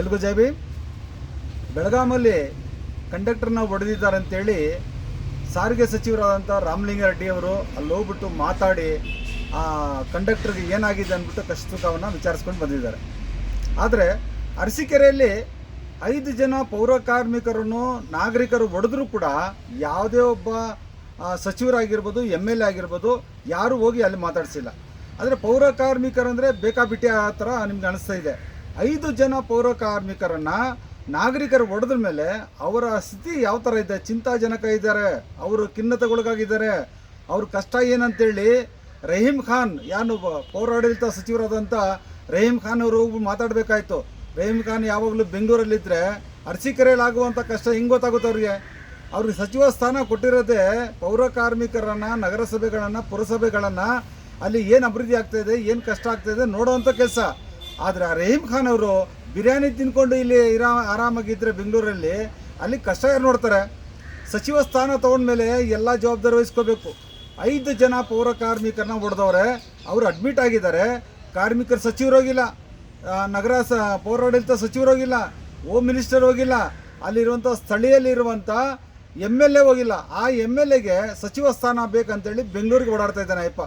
ಎಲ್ಗೂ ಜೈಬಿ ಬೆಳಗಾಮಲ್ಲಿ ಕಂಡಕ್ಟರ್ನ ಹೊಡೆದಿದ್ದಾರೆ ಅಂತೇಳಿ ಸಾರಿಗೆ ಸಚಿವರಾದಂಥ ರಾಮಲಿಂಗಾರೆಡ್ಡಿ ಅವರು ಅಲ್ಲಿ ಹೋಗ್ಬಿಟ್ಟು ಮಾತಾಡಿ, ಆ ಕಂಡಕ್ಟರ್ಗೆ ಏನಾಗಿದೆ ಅಂದ್ಬಿಟ್ಟು ಕಷ್ಟ ಸುಖವನ್ನು ವಿಚಾರಿಸ್ಕೊಂಡು ಬಂದಿದ್ದಾರೆ. ಆದರೆ ಅರಸೀಕೆರೆಯಲ್ಲಿ ಐದು ಜನ ಪೌರ ಕಾರ್ಮಿಕರನ್ನು ನಾಗರಿಕರು ಹೊಡೆದ್ರೂ ಕೂಡ ಯಾವುದೇ ಒಬ್ಬ ಸಚಿವರಾಗಿರ್ಬೋದು ಎಂ ಎಲ್ ಎ ಆಗಿರ್ಬೋದು, ಯಾರೂ ಹೋಗಿ ಅಲ್ಲಿ ಮಾತಾಡಿಸಿಲ್ಲ. ಆದರೆ ಪೌರ ಕಾರ್ಮಿಕರಂದರೆ ಬೇಕಾಬಿಟ್ಟಿ ಆ ಥರ ನಿಮ್ಗೆ ಅನಿಸ್ತಾ ಇದೆ. ಐದು ಜನ ಪೌರ ಕಾರ್ಮಿಕರನ್ನು ನಾಗರಿಕರು ಒಡೆದ ಮೇಲೆ ಅವರ ಸ್ಥಿತಿ ಯಾವ ಥರ ಇದೆ? ಚಿಂತಾಜನಕ ಇದ್ದಾರೆ. ಅವರು ಖಿನ್ನತೆಗೊಳಗಾಗಿದ್ದಾರೆ. ಅವ್ರ ಕಷ್ಟ ಏನಂತೇಳಿ ರಹೀಂ ಖಾನ್, ಯಾನು ಪೌರಾಡಳಿತ ಸಚಿವರಾದಂಥ ರಹೀಂ ಖಾನ್ ಅವರು ಮಾತಾಡಬೇಕಾಯ್ತು. ರಹೀಂ ಖಾನ್ ಯಾವಾಗಲೂ ಬೆಂಗಳೂರಲ್ಲಿದ್ದರೆ ಅರ್ಸಿ ಆಗುವಂಥ ಕಷ್ಟ ಹಿಂಗ್ ಗೊತ್ತಾಗುತ್ತೆ ಅವ್ರಿಗೆ? ಅವ್ರಿಗೆ ಸಚಿವ ಸ್ಥಾನ ಕೊಟ್ಟಿರೋದೇ ಪೌರ ಕಾರ್ಮಿಕರನ್ನು, ನಗರಸಭೆಗಳನ್ನು, ಪುರಸಭೆಗಳನ್ನು ಅಲ್ಲಿ ಏನು ಅಭಿವೃದ್ಧಿ ಆಗ್ತಾಯಿದೆ ಏನು ಕಷ್ಟ ಆಗ್ತಾ ಇದೆ ನೋಡೋವಂಥ ಕೆಲಸ. ಆದರೆ ಆ ರಹೀಂ ಖಾನ್ ಅವರು ಬಿರಿಯಾನಿ ತಿನ್ಕೊಂಡು ಇಲ್ಲಿ ಇರಾ ಆರಾಮಾಗಿದ್ದರೆ ಬೆಂಗಳೂರಲ್ಲಿ, ಅಲ್ಲಿ ಕಷ್ಟ ಯಾರು ನೋಡ್ತಾರೆ. ಸಚಿವ ಸ್ಥಾನ ತೊಗೊಂಡ್ಮೇಲೆ ಎಲ್ಲ ಜವಾಬ್ದಾರಿ ವಹಿಸ್ಕೋಬೇಕು. ಐದು ಜನ ಪೌರ ಕಾರ್ಮಿಕರನ್ನ ಹೊಡೆದವ್ರೆ, ಅವರು ಅಡ್ಮಿಟ್ ಆಗಿದ್ದಾರೆ. ಕಾರ್ಮಿಕರು ಸಚಿವರೋಗಿಲ್ಲ ನಗರ ಸ, ಪೌರಾಡಳಿತ ಸಚಿವರೋಗಿಲ್ಲ ಹೋಮ್ ಮಿನಿಸ್ಟರ್ ಹೋಗಿಲ್ಲ. ಅಲ್ಲಿರುವಂಥ ಸ್ಥಳೀಯಲ್ಲಿರುವಂಥ ಎಂ ಎಲ್ ಎ ಹೋಗಿಲ್ಲ. ಆ ಎಂ ಎಲ್ ಎಗೆ ಸಚಿವ ಸ್ಥಾನ ಬೇಕಂತೇಳಿ ಬೆಂಗಳೂರಿಗೆ ಓಡಾಡ್ತಾ ಇದ್ದಾನೆ ಅಯ್ಯಪ್ಪ.